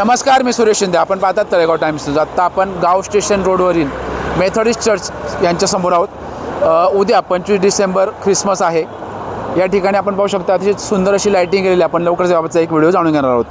नमस्कार मी सुरेश शिंदे. आपण पाहतात तळेगाव टाइम्स न्यूज. आत्ता आपण गाव स्टेशन रोडवरील मेथॉडिस्ट चर्च यांच्यासमोर आहोत. उद्या पंचवीस डिसेंबर ख्रिसमस आहे. या ठिकाणी आपण पाहू शकता अतिशय सुंदर अशी लाईटिंग केलेली आपण लवकरच याबाबतचा एक व्हिडिओ जाणून घेणार आहोत.